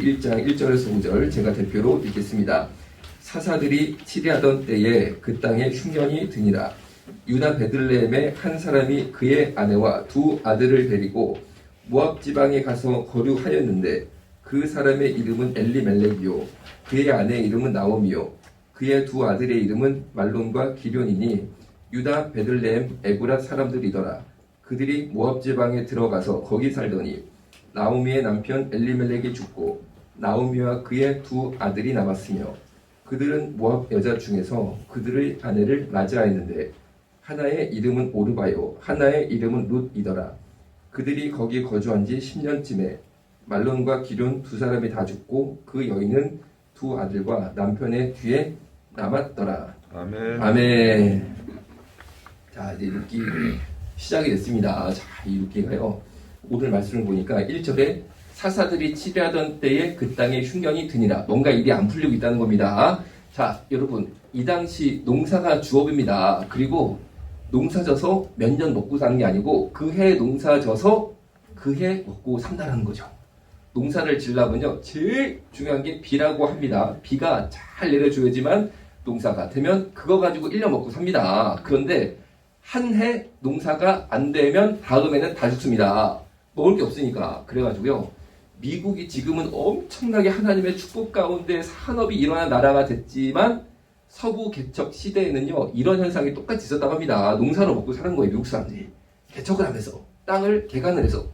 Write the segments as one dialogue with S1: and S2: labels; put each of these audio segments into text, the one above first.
S1: 룻기 1장 1절에서 5절 제가 대표로 읽겠습니다. 사사들이 치리하던 때에 그 땅에 흉년이 드니라. 유다 베들레헴의 한 사람이 그의 아내와 두 아들을 데리고 모압 지방에 가서 거류하였는데 그 사람의 이름은 엘리멜렉이요 그의 아내의 이름은 나오미요 그의 두 아들의 이름은 말론과 기련이니 유다 베들레헴 에브라 사람들이더라 그들이 모압 지방에 들어가서 거기 살더니 나오미의 남편 엘리멜렉이 죽고 나오미와 그의 두 아들이 남았으며 그들은 모압 여자 중에서 그들의 아내를 맞이하였는데 하나의 이름은 오르바요 하나의 이름은 룻이더라 그들이 거기 거주한 지 10년쯤에 말론과 기륜 두 사람이 다 죽고 그 여인은 두 아들과 남편의 뒤에 남았더라
S2: 아멘.
S1: 아멘. 자, 이제 룻기 시작이 됐습니다. 자, 이 룻기가요. 오늘 말씀을 보니까 1절에 사사들이 치료하던 때에 그 땅에 흉년이 드니라. 뭔가 일이 안 풀리고 있다는 겁니다. 자, 여러분, 이 당시 농사가 주업입니다. 그리고 농사 져서 몇 년 먹고 사는 게 아니고 그 해 농사 져서 그 해 먹고 산다는 거죠. 농사를 지려면요, 제일 중요한 게 비라고 합니다. 비가 잘 내려줘야지만 농사가 되면 그거 가지고 1년 먹고 삽니다. 그런데 한 해 농사가 안 되면 다음에는 다 죽습니다. 먹을 게 없으니까. 그래가지고요. 미국이 지금은 엄청나게 하나님의 축복 가운데 산업이 일어난 나라가 됐지만 서부 개척 시대에는요 이런 현상이 똑같이 있었다고 합니다. 농사로 먹고 사는 거예요 미국 사람들이 개척을 하면서 땅을 개간을 해서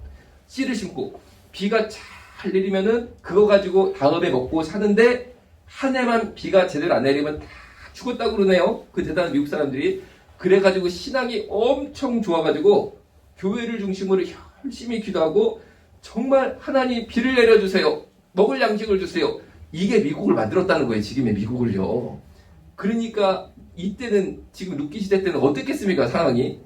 S1: 씨를 심고 비가 잘 내리면은 그거 가지고 다음에 먹고 사는데 한 해만 비가 제대로 안 내리면 다 죽었다고 그러네요. 그 대단한 미국 사람들이 그래가지고 신앙이 엄청 좋아가지고 교회를 중심으로 열심히 기도하고 정말 하나님 비를 내려주세요. 먹을 양식을 주세요. 이게 미국을 만들었다는 거예요. 지금의 미국을요. 그러니까 이때는 지금 룻기 시대 때는 어떻겠습니까 상황이?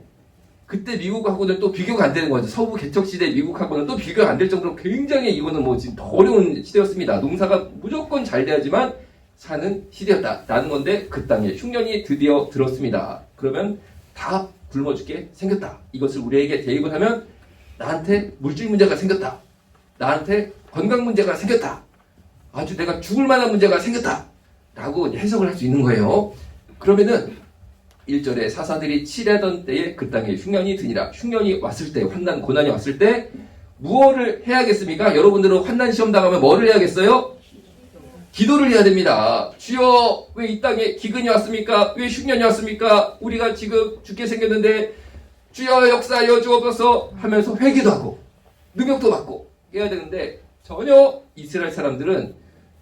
S1: 그때 미국하고는 또 비교가 안 되는 거죠. 서부 개척 시대 미국하고는 또 비교가 안 될 정도로 굉장히 이거는 뭐 지금 더 어려운 시대였습니다. 농사가 무조건 잘 돼야지만 사는 시대였다라는 건데 그 땅에 흉년이 드디어 들었습니다. 그러면 다 굶어 죽게 생겼다. 이것을 우리에게 대입을 하면 나한테 물질 문제가 생겼다. 나한테 건강 문제가 생겼다. 아주 내가 죽을 만한 문제가 생겼다. 라고 해석을 할 수 있는 거예요. 그러면은 1절에 사사들이 치려던 때에 그 땅에 흉년이 드니라. 흉년이 왔을 때, 환난, 고난이 왔을 때, 무엇을 해야겠습니까? 여러분들은 환난 시험 당하면 뭐를 해야겠어요? 기도를 해야 됩니다. 주여, 왜 이 땅에 기근이 왔습니까? 왜 흉년이 왔습니까? 우리가 지금 죽게 생겼는데, 주여 역사하여 주옵소서 하면서 회개도 하고, 능력도 받고, 해야 되는데, 전혀 이스라엘 사람들은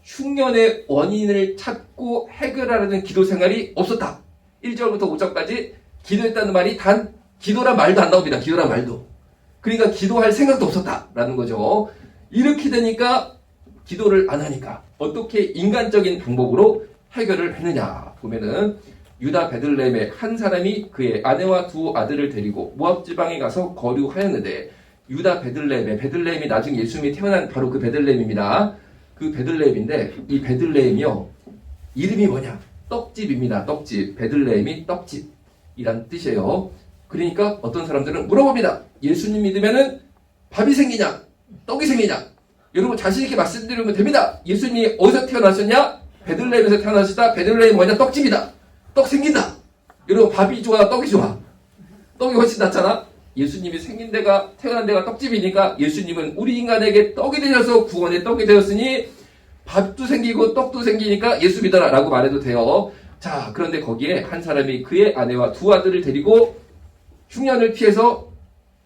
S1: 흉년의 원인을 찾고 해결하려는 기도 생활이 없었다. 1절부터 5절까지 기도했다는 말이 단 기도란 말도 안 나옵니다. 기도란 말도. 그러니까 기도할 생각도 없었다라는 거죠. 이렇게 되니까 기도를 안 하니까 어떻게 인간적인 방법으로 해결을 했느냐 보면은 유다 베들레헴의 한 사람이 그의 아내와 두 아들을 데리고 모압 지방에 가서 거류하였는데 유다 베들레헴의 베들레헴이 나중에 예수님이 태어난 바로 그 베들레헴입니다. 그 베들레헴인데 이 베들레헴이요 이름이 뭐냐? 떡집입니다. 떡집. 베들레헴이 떡집이란 뜻이에요. 그러니까 어떤 사람들은 물어봅니다. 예수님 믿으면은 밥이 생기냐? 떡이 생기냐? 여러분 자신 있게 말씀드리면 됩니다. 예수님이 어디서 태어나셨냐? 베들레헴에서 태어나셨다. 베들레헴 뭐냐? 떡집이다 떡 생긴다 여러분 밥이 좋아 떡이 좋아 떡이 훨씬 낫잖아 예수님이 생긴 데가 태어난 데가 떡집이니까 예수님은 우리 인간에게 떡이 되셔서 구원의 떡이 되었으니 밥도 생기고 떡도 생기니까 예수 믿어라 라고 말해도 돼요. 자 그런데 거기에 한 사람이 그의 아내와 두 아들을 데리고 흉년을 피해서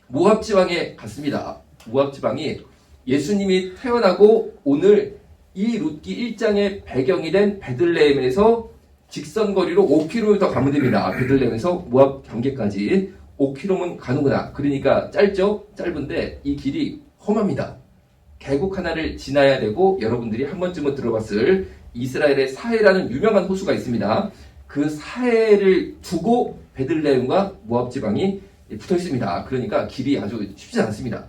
S1: 모압 지방에 갔습니다. 모압 지방이 예수님이 태어나고 오늘 이 룻기 1장의 배경이 된 베들레헴에서 직선 거리로 5km 가면 됩니다. 베들레헴에서 모압 경계까지 5km면 가는구나. 그러니까 짧죠? 짧은데 이 길이 험합니다. 계곡 하나를 지나야 되고 여러분들이 한 번쯤은 들어봤을 이스라엘의 사해라는 유명한 호수가 있습니다. 그 사해를 두고 베들레헴과 모압 지방이 붙어 있습니다. 그러니까 길이 아주 쉽지 않습니다.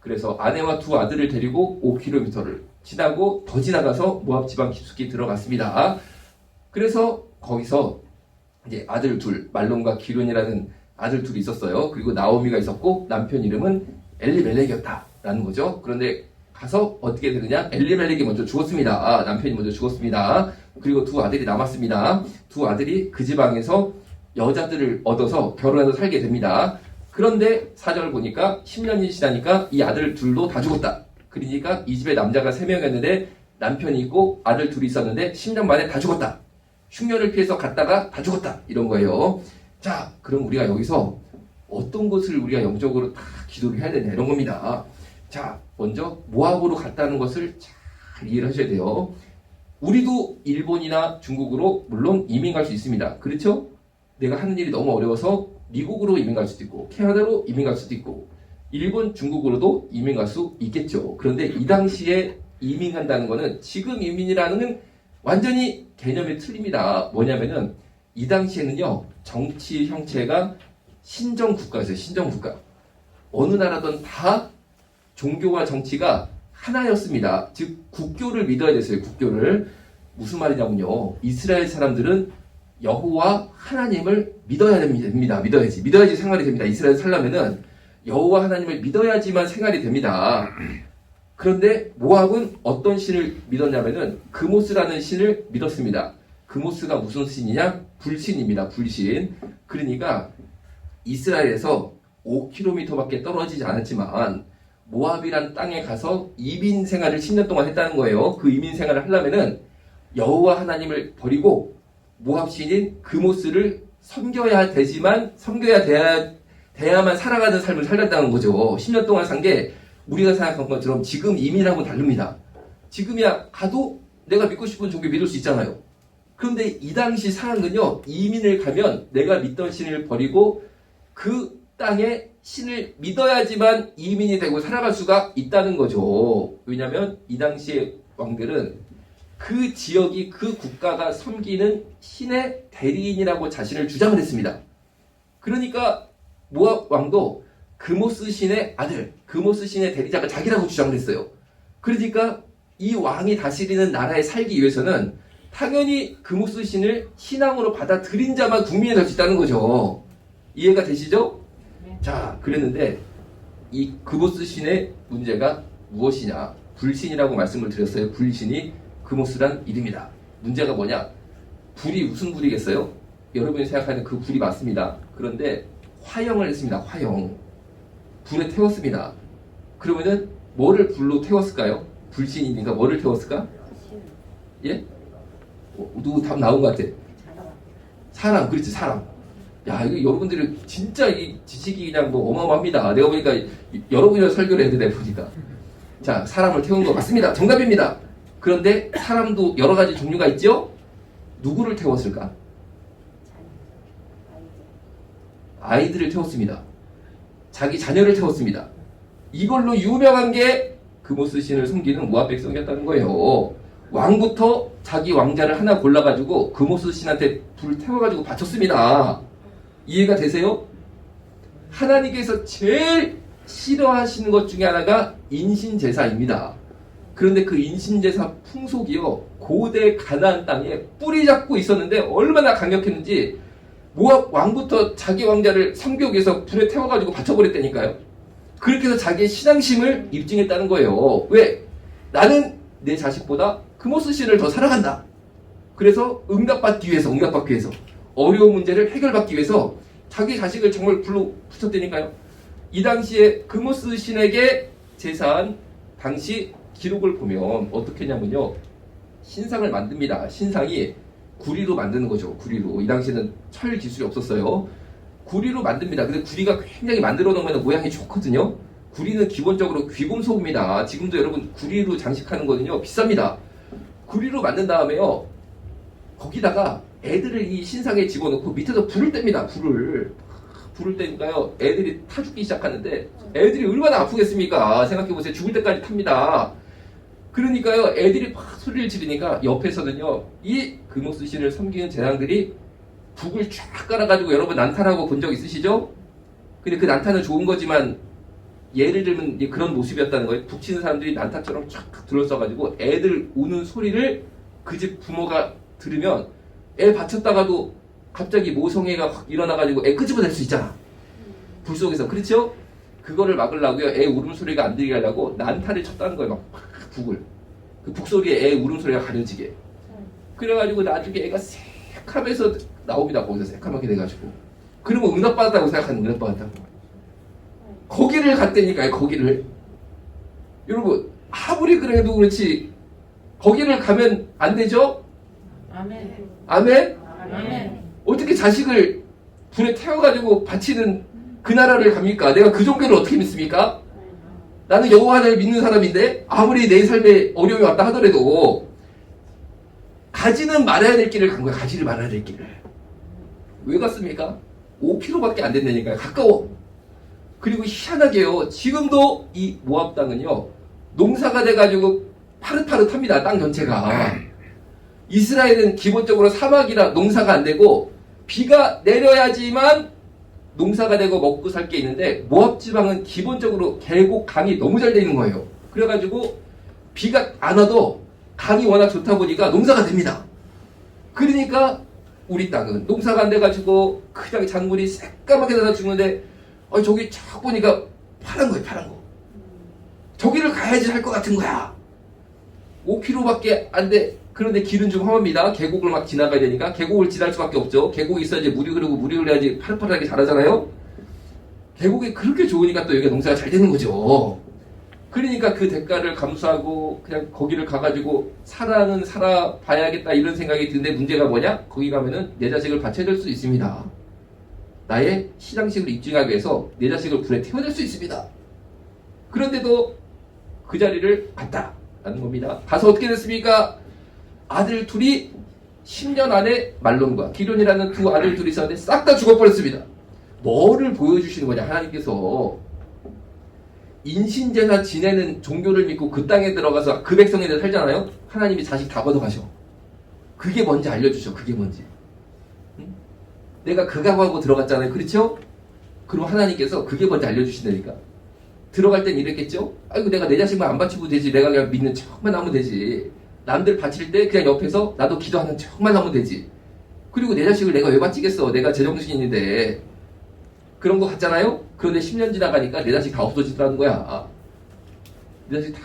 S1: 그래서 아내와 두 아들을 데리고 5km를 지나고 더 지나가서 모압 지방 깊숙이 들어갔습니다. 그래서 거기서 이제 아들 둘 말론과 기론이라는 아들 둘이 있었어요. 그리고 나오미가 있었고 남편 이름은 엘리멜렉이었다라는 거죠. 그런데 가서 어떻게 되느냐? 엘리멜렉이 먼저 죽었습니다. 아, 남편이 먼저 죽었습니다. 그리고 두 아들이 남았습니다. 두 아들이 그 지방에서 여자들을 얻어서 결혼해서 살게 됩니다. 그런데 사절을 보니까 10년이 지나니까 이 아들 둘도 다 죽었다. 그러니까 이 집에 남자가 3명이었는데 남편이 있고 아들 둘이 있었는데 10년 만에 다 죽었다. 흉년을 피해서 갔다가 다 죽었다. 이런 거예요. 자, 그럼 우리가 여기서 어떤 것을 우리가 영적으로 다 기도를 해야 되냐 이런 겁니다. 자, 먼저 모압으로 갔다는 것을 잘 이해를 하셔야 돼요. 우리도 일본이나 중국으로 물론 이민 갈 수 있습니다. 그렇죠? 내가 하는 일이 너무 어려워서 미국으로 이민 갈 수도 있고 캐나다로 이민 갈 수도 있고 일본, 중국으로도 이민 갈 수 있겠죠. 그런데 이 당시에 이민 간다는 거는 지금 이민이라는 완전히 개념이 틀립니다. 뭐냐면은 이 당시에는요 정치 형체가 신정 국가였어요. 신정 국가. 어느 나라든 다 종교와 정치가 하나였습니다. 즉 국교를 믿어야 됐어요. 국교를 무슨 말이냐면요. 이스라엘 사람들은 여호와 하나님을 믿어야 됩니다. 믿어야지. 믿어야지 생활이 됩니다. 이스라엘 살려면은 여호와 하나님을 믿어야지만 생활이 됩니다. 그런데 모압은 어떤 신을 믿었냐면은 그모스라는 신을 믿었습니다. 그모스가 무슨 신이냐? 불신입니다. 불신. 그러니까 이스라엘에서 5km밖에 떨어지지 않았지만 모압이란 땅에 가서 이민 생활을 10년 동안 했다는 거예요. 그 이민 생활을 하려면은 여호와 하나님을 버리고 모압 신인 그모스를 섬겨야 되지만 섬겨야 돼야 돼야만 살아가는 삶을 살았다는 거죠. 10년 동안 산게 우리가 생각한 것처럼 지금 이민하고 다릅니다. 지금이야 가도 내가 믿고 싶은 종교 믿을 수 있잖아요. 그런데 이 당시 상황은요, 이민을 가면 내가 믿던 신을 버리고 그 땅에 신을 믿어야지만 이민이 되고 살아갈 수가 있다는 거죠. 왜냐하면 이 당시의 왕들은 그 지역이 그 국가가 섬기는 신의 대리인이라고 자신을 주장을 했습니다. 그러니까 모압 왕도 그모스 신의 아들, 그모스 신의 대리자가 자기라고 주장을 했어요. 그러니까 이 왕이 다스리는 나라에 살기 위해서는 당연히 그모스 신을 신앙으로 받아들인 자만 국민이 될 수 있다는 거죠. 이해가 되시죠? 자, 그랬는데 이 그모스 신의 문제가 무엇이냐? 불신이라고 말씀을 드렸어요. 불신이 그모스란 이름이다. 문제가 뭐냐? 불이 무슨 불이겠어요? 여러분이 생각하는 그 불이 맞습니다. 그런데 화형을 했습니다. 화형. 불에 태웠습니다. 그러면은 뭐를 불로 태웠을까요? 불신이니까 뭐를 태웠을까? 예? 어, 누구 답 나온 것 같아? 사람, 그렇지, 사람. 야, 이거 여러분들이 진짜 이 지식이 그냥 뭐 어마어마합니다. 내가 보니까 여러분이랑 설교를 했는데 보니까. 자, 사람을 태운 거 맞습니다. 정답입니다. 그런데 사람도 여러 가지 종류가 있죠? 누구를 태웠을까? 아이들을 태웠습니다. 자기 자녀를 태웠습니다. 이걸로 유명한 게 그모스 신을 섬기는 모압 백성이었다는 거예요. 왕부터 자기 왕자를 하나 골라가지고 그모스 신한테 불 태워가지고 바쳤습니다. 이해가 되세요? 하나님께서 제일 싫어하시는 것 중에 하나가 인신제사입니다. 그런데 그 인신제사 풍속이요 고대 가나안 땅에 뿌리 잡고 있었는데 얼마나 강력했는지 모압 왕부터 자기 왕자를 위해서 불에 태워가지고 바쳐버렸다니까요. 그렇게 해서 자기의 신앙심을 입증했다는 거예요. 왜? 나는 내 자식보다 그모스 씨를 더 사랑한다. 그래서 응답받기 위해서, 응답받기 위해서 어려운 문제를 해결받기 위해서 자기 자식을 정말 불로 붙였다니까요. 이 당시에 그모스 신에게 제사한 당시 기록을 보면 어떻게 했냐면요. 신상을 만듭니다. 신상이 구리로 만드는 거죠. 구리로. 이 당시에는 철 기술이 없었어요. 구리로 만듭니다. 근데 구리가 굉장히 만들어 놓으면 모양이 좋거든요. 구리는 기본적으로 귀금속입니다. 지금도 여러분 구리로 장식하는 거는요 비쌉니다. 구리로 만든 다음에요 거기다가 애들을 이 신상에 집어넣고 밑에서 불을 뗍니다. 불을 불을 떼니까요 애들이 타 죽기 시작하는데 애들이 얼마나 아프겠습니까? 생각해 보세요. 죽을 때까지 탑니다. 그러니까요 애들이 막 소리를 지르니까 옆에서는요 이 금옥수 씨를 섬기는 재상들이 북을 쫙 깔아가지고 여러분 난탄하고 본 적 있으시죠? 근데 그 난탄은 좋은 거지만 예를 들면 그런 모습이었다는 거예요. 북 치는 사람들이 난타처럼 쫙 둘러싸가지고 애들 우는 소리를 그 집 부모가 들으면 애 받쳤다가도 갑자기 모성애가 확 일어나가지고 애 끄집어낼 수 있잖아. 불 속에서 그렇죠? 그거를 막으려고요. 애 울음소리가 안 들리게 하려고 난타를 쳤다는 거예요. 막 팍, 북을. 그 북소리에 애 울음소리가 가려지게. 그래가지고 나중에 애가 새카면서 나옵니다. 거기서 새카맣게 돼가지고. 그러면 응답받았다고 생각하는 응답받았다고. 거기를 갔다니까요. 거기를. 여러분 아무리 그래도 그렇지 거기를 가면 안 되죠?
S2: 아멘.
S1: 아멘?
S2: 아멘.
S1: 어떻게 자식을 불에 태워가지고 바치는 그 나라를 갑니까? 내가 그 종교를 어떻게 믿습니까? 나는 여호와 하나님을 믿는 사람인데 아무리 내 삶에 어려움이 왔다 하더라도 가지는 말아야 될 길을 간 거야. 가지를 말아야 될 길을. 왜 갔습니까? 5km밖에 안 된다니까요. 가까워. 그리고 희한하게요. 지금도 이 모압 땅은요. 농사가 돼가지고 파릇파릇합니다. 땅 전체가. 이스라엘은 기본적으로 사막이라 농사가 안 되고 비가 내려야지만 농사가 되고 먹고 살 게 있는데 모압 지방은 기본적으로 계곡 강이 너무 잘 되는 거예요. 그래가지고 비가 안 와도 강이 워낙 좋다 보니까 농사가 됩니다. 그러니까 우리 땅은 농사가 안 돼가지고 그냥 작물이 새까맣게 나서 죽는데 어, 저기 쫙 보니까 파란 거예요, 파란 거. 저기를 가야지 할 것 같은 거야. 5km밖에 안 돼. 그런데 길은 좀 험합니다. 계곡을 막 지나가야 되니까 계곡을 지날 수밖에 없죠. 계곡이 있어야지 물이 흐르고 물이 흐려야지 파릇파릇하게 자라잖아요. 계곡이 그렇게 좋으니까 또 여기가 농사가 잘 되는 거죠. 그러니까 그 대가를 감수하고 그냥 거기를 가가지고 살아는 살아봐야겠다 이런 생각이 드는데 문제가 뭐냐? 거기 가면은 내 자식을 바쳐야 될수 있습니다. 나의 시장식을 입증하기 위해서 내 자식을 불에 태워낼 수 있습니다. 그런데도 그 자리를 갔다라는 겁니다. 가서 어떻게 됐습니까? 아들 둘이 10년 안에 말론과 기론이라는 두 아들 둘이 있었는데 싹다 죽어버렸습니다. 뭐를 보여주시는 거냐 하나님께서 인신제사 지내는 종교를 믿고 그 땅에 들어가서 그 백성에들 살잖아요. 하나님이 자식 다 걷어가셔. 그게 뭔지 알려주셔. 그게 뭔지. 응? 내가 그가하고 들어갔잖아요. 그렇죠? 그럼 하나님께서 그게 뭔지 알려주신다니까. 들어갈 땐 이랬겠죠? 아이고 내가 내 자식만 안 바치고 되지. 내가 그냥 믿는 척만 하면 되지. 남들 바칠 때 그냥 옆에서 나도 기도하는 척만 하면 되지. 그리고 내 자식을 내가 왜 바치겠어? 내가 제정신인데 그런 거 같잖아요? 그런데 10년 지나가니까 내 자식 다 없어지더라는 거야. 내 자식 다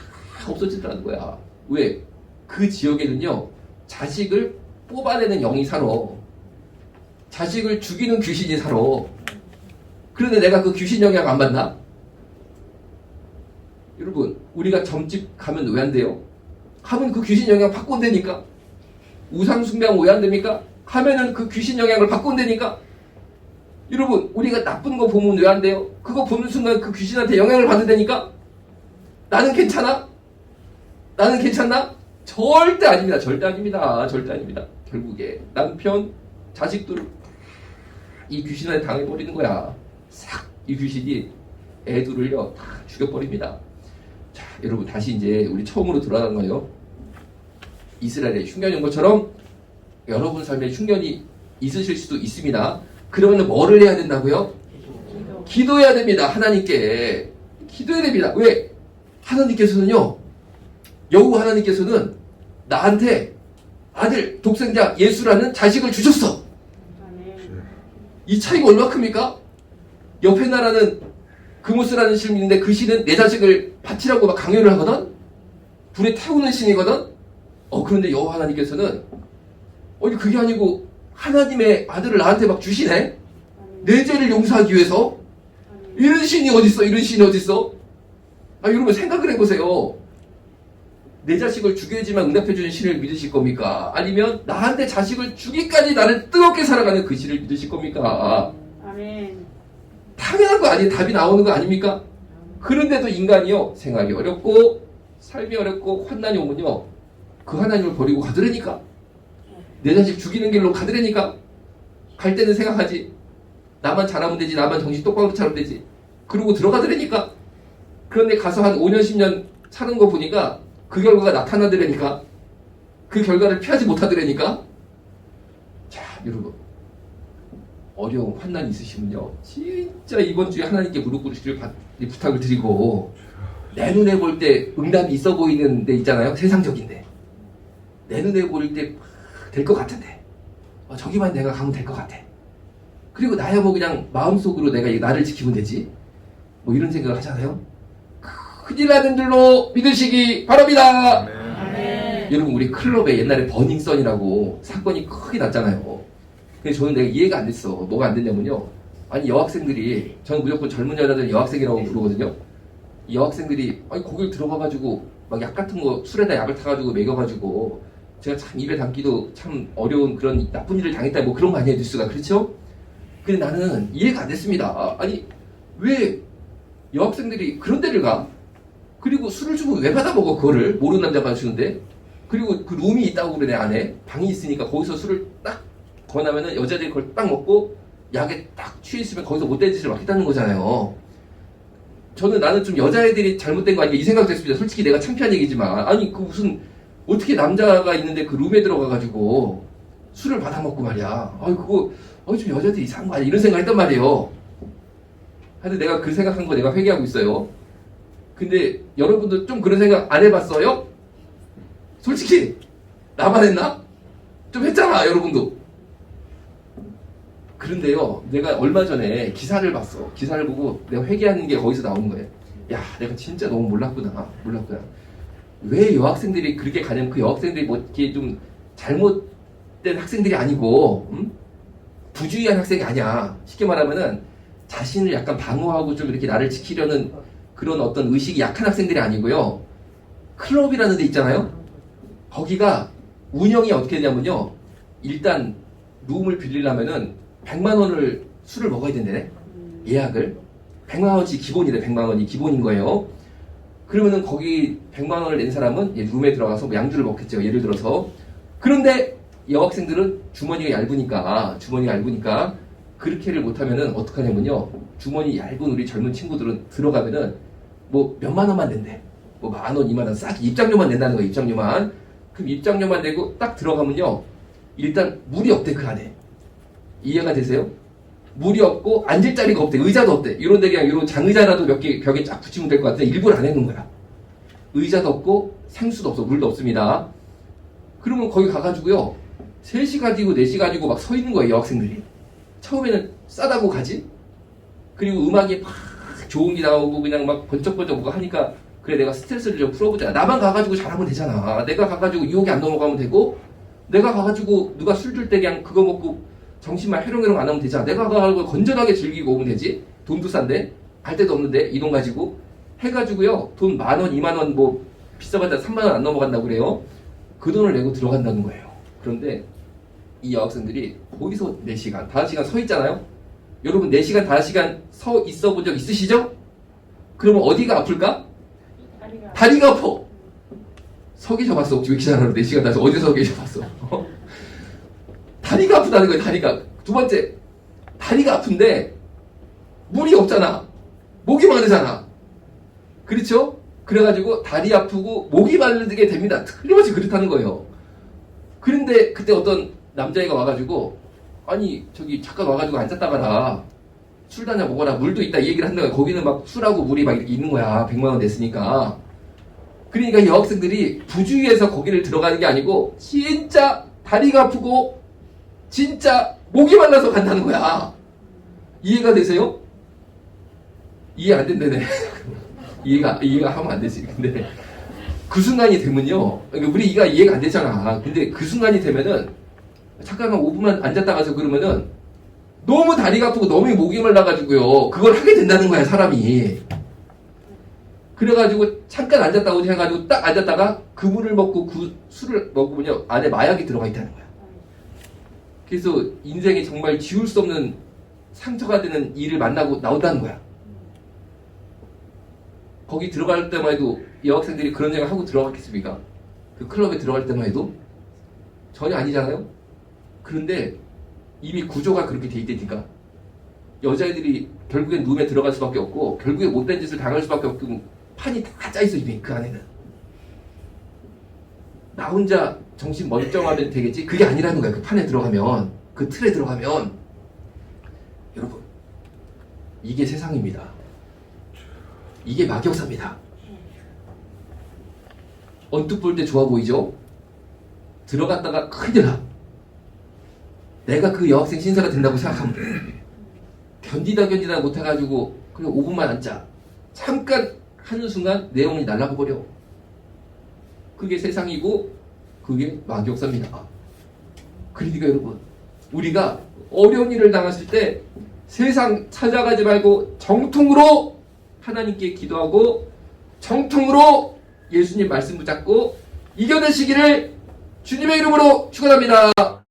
S1: 없어지더라는 거야. 왜? 그 지역에는요, 자식을 뽑아내는 영이 살아. 자식을 죽이는 귀신이 살아. 그런데 내가 그 귀신 영향 안 받나? 여러분, 우리가 점집 가면 왜 안 돼요? 하면 그 귀신 영향 받고 온다니까? 우상 숭배하면 왜 안 됩니까? 하면은 그 귀신 영향을 받고 온다니까? 여러분, 우리가 나쁜 거 보면 왜 안 돼요? 그거 보는 순간 그 귀신한테 영향을 받는다니까? 나는 괜찮아? 나는 괜찮나? 절대 아닙니다. 절대 아닙니다. 절대 아닙니다. 결국에 남편, 자식들 이 귀신한테 당해버리는 거야. 싹 이 귀신이 애들을요 다 죽여버립니다. 자, 여러분 다시 이제 우리 처음으로 돌아간 거예요. 이스라엘의 흉년인 것처럼 여러분 삶에 흉년이 있으실 수도 있습니다. 그러면 뭐를 해야 된다고요? 기도해야 됩니다. 하나님께 기도해야 됩니다. 왜? 하나님께서는요. 여우 하나님께서는 나한테 아들 독생자 예수라는 자식을 주셨어. 이 차이가 얼마 큽니까? 옆에 나라는 그모스라는 신을 믿는데 그 신은 내 자식을 바치라고 막 강요를 하거든? 불에 태우는 신이거든? 어, 그런데 여호와 하나님께서는 아니 그게 아니고 하나님의 아들을 나한테 막 주시네? 내 죄를 용서하기 위해서? 이런 신이 어딨어? 이런 신이 어딨어? 아, 여러분 생각을 해보세요. 내 자식을 죽여야지만 응답해주는 신을 믿으실 겁니까? 아니면 나한테 자식을 주기까지 나를 뜨겁게 사랑하는 그 신을 믿으실 겁니까?
S2: 아멘.
S1: 당연한 거 아니에요? 답이 나오는 거 아닙니까? 그런데도 인간이요 생활이 어렵고 삶이 어렵고 환난이 오면요 그 하나님을 버리고 가더라니까. 내 자식 죽이는 길로 가더라니까. 갈 때는 생각하지. 나만 잘하면 되지. 나만 정신 똑바로 차리면 되지. 그러고 들어가더라니까. 그런데 가서 한 5년 10년 사는 거 보니까 그 결과가 나타나더라니까. 그 결과를 피하지 못하더라니까. 자 여러분. 어려움, 환난 있으시면요. 진짜 이번 주에 하나님께 무릎 꿇으시길 바- 이 부탁을 드리고 내 눈에 볼 때 응답이 있어 보이는 데 있잖아요. 세상적인데. 내 눈에 보일 때 될 것 같은데. 어, 저기만 내가 가면 될 것 같아. 그리고 나야 뭐 그냥 마음속으로 내가 이 나를 지키면 되지. 뭐 이런 생각을 하잖아요. 큰일 나는 줄로 믿으시기 바랍니다.
S2: 아멘.
S1: 여러분 우리 클럽에 옛날에 버닝썬이라고 사건이 크게 났잖아요. 근데 저는 내가 이해가 안 됐어. 뭐가 안 됐냐면요. 아니 여학생들이 저는 무조건 젊은 여자들 여학생이라고 부르거든요. 이 여학생들이 아니 거길 들어가가지고 막 약 같은 거 술에다 약을 타가지고 먹여가지고 제가 참 입에 담기도 참 어려운 그런 나쁜 일을 당했다 뭐 그런 거 아니에요 뉴스가 그렇죠? 근데 나는 이해가 안 됐습니다. 아니 왜 여학생들이 그런 데를 가? 그리고 술을 주고 왜 받아 먹어 그거를 모르는 남자가 주는데 그리고 그 룸이 있다고 내 안에 방이 있으니까 거기서 술을 딱 권하면은 여자들이 그걸 딱 먹고 약에 딱 취해 있으면 거기서 못된 짓을 막 했다는 거잖아요. 저는 나는 좀 여자애들이 잘못된 거 아닌가 이 생각도 했습니다. 솔직히 내가 창피한 얘기지만 아니 그 무슨 어떻게 남자가 있는데 그 룸에 들어가가지고 술을 받아 먹고 말이야. 아이 그거 어좀 여자들이 이상한 거 아니야 이런 생각 했단 말이에요. 하여튼 내가 그 생각한 거 내가 회개하고 있어요. 근데 여러분도 좀 그런 생각 안 해봤어요? 솔직히 나만 했나? 좀 했잖아 여러분도 그런데요 내가 얼마 전에 기사를 봤어. 기사를 보고 내가 회개하는 게 거기서 나오는 거예요. 야 내가 진짜 너무 몰랐구나. 몰랐구나. 왜 여학생들이 그렇게 가냐면 그 여학생들이 뭐 이렇게 좀 잘못된 학생들이 아니고 음? 부주의한 학생이 아니야. 쉽게 말하면은 자신을 약간 방어하고 좀 이렇게 나를 지키려는 그런 어떤 의식이 약한 학생들이 아니고요. 클럽이라는 데 있잖아요. 거기가 운영이 어떻게 되냐면요. 일단 룸을 빌리려면은 100만 원을 술을 먹어야 된대네. 예약을. 100만 원씩 기본이래. 100만 원이 기본인 거예요. 그러면은 거기 100만 원을 낸 사람은 얘 룸에 들어가서 뭐 양주를 먹겠죠. 예를 들어서. 그런데 여학생들은 주머니가 얇으니까 주머니가 얇으니까 그렇게를 못하면은 어떡하냐면요. 주머니 얇은 우리 젊은 친구들은 들어가면은 뭐 몇만 원만 낸대. 뭐 만 원, 이만 원 싹 입장료만 낸다는 거예요. 입장료만. 그럼 입장료만 내고 딱 들어가면요. 일단 물이 없대 그 안에. 이해가 되세요? 물이 없고 앉을 자리가 없대. 의자도 없대. 이런 데 그냥 이런 장의자라도 몇 개 벽에 쫙 붙이면 될 것 같은데 일부러 안 해놓은 거야. 의자도 없고 생수도 없어. 물도 없습니다. 그러면 거기 가가지고요. 3시 가지고 4시 가지고 막 서 있는 거예요. 여학생들이. 처음에는 싸다고 가지. 그리고 음악이 막 좋은 게 나오고 그냥 막 번쩍번쩍 뭐가 하니까 그래 내가 스트레스를 좀 풀어보자 나만 가가지고 잘하면 되잖아 내가 가가지고 유혹이 안 넘어가면 되고 내가 가가지고 누가 술 줄 때 그냥 그거 먹고 정신만 해롱해롱 안 하면 되잖아. 내가 가가지고 건전하게 즐기고 오면 되지? 돈도 싼데? 갈 데도 없는데? 이 돈 가지고? 해가지고요. 돈 만 원, 이만 원 뭐 비싸봤자 3만 원 안 넘어간다고 그래요. 그 돈을 내고 들어간다는 거예요. 그런데 이 여학생들이 거기서 4시간, 5시간 서 있잖아요. 여러분 4시간, 5시간 서 있어 본 적 있으시죠? 그러면 어디가 아플까?
S2: 다리가
S1: 다리가 아파. 서 계셔봤어. 혹시 왜 기사를 4시간 나서 어디서 서 계셔봤어? 어? 다리가 아프다는 거예요, 다리가. 두 번째, 다리가 아픈데, 물이 없잖아. 목이 마르잖아. 그렇죠? 그래가지고 다리 아프고 목이 마르게 됩니다. 틀림없이 그렇다는 거예요. 그런데 그때 어떤 남자애가 와가지고, 아니, 저기 잠깐 와가지고 앉았다 가라. 술 다냐 먹어라. 물도 있다. 이 얘기를 한다고 거기는 막 술하고 물이 막 이렇게 있는 거야. 100만 원 냈으니까. 그러니까 이 여학생들이 부주의해서 거기를 들어가는 게 아니고 진짜 다리가 아프고 진짜 목이 말라서 간다는 거야. 이해가 되세요? 이해 안 된다네. 이해가 이해가 하면 안 되지. 근데 그 순간이 되면요. 그러니까 우리 이가 이해가 안 되잖아. 근데 그 순간이 되면은 잠깐만 5분만 앉았다 가서 그러면은 너무 다리가 아프고 너무 목이 말라가지고요. 그걸 하게 된다는 거야 사람이. 그래가지고 잠깐 앉았다고 해가지고 딱 앉았다가 그 물을 먹고 그 술을 먹으면요 안에 마약이 들어가 있다는 거야. 그래서 인생에 정말 지울 수 없는 상처가 되는 일을 만나고 나온다는 거야. 거기 들어갈 때만 해도 여학생들이 그런 생각 하고 들어갔겠습니까? 그 클럽에 들어갈 때만 해도 전혀 아니잖아요. 그런데 이미 구조가 그렇게 돼 있다니까 여자애들이 결국엔 룸에 들어갈 수밖에 없고 결국에 못된 짓을 당할 수밖에 없고 판이 다 짜있어 이미 그 안에는 나 혼자 정신 멀쩡하면 되겠지? 그게 아니라는 거야. 그 판에 들어가면 그 틀에 들어가면. 여러분 이게 세상입니다. 이게 막역사입니다. 언뜻 볼 때 좋아 보이죠? 들어갔다가 큰일 나. 내가 그 여학생 신사가 된다고 생각하면 돼 견디다 견디다 못해가지고 그냥 5분만 앉자. 잠깐 하는 순간 내용이 날아가 버려. 그게 세상이고 그게 마귀역사입니다. 그러니까 여러분 우리가 어려운 일을 당했을 때 세상 찾아가지 말고 정통으로 하나님께 기도하고 정통으로 예수님 말씀 붙잡고 이겨내시기를 주님의 이름으로 축원합니다.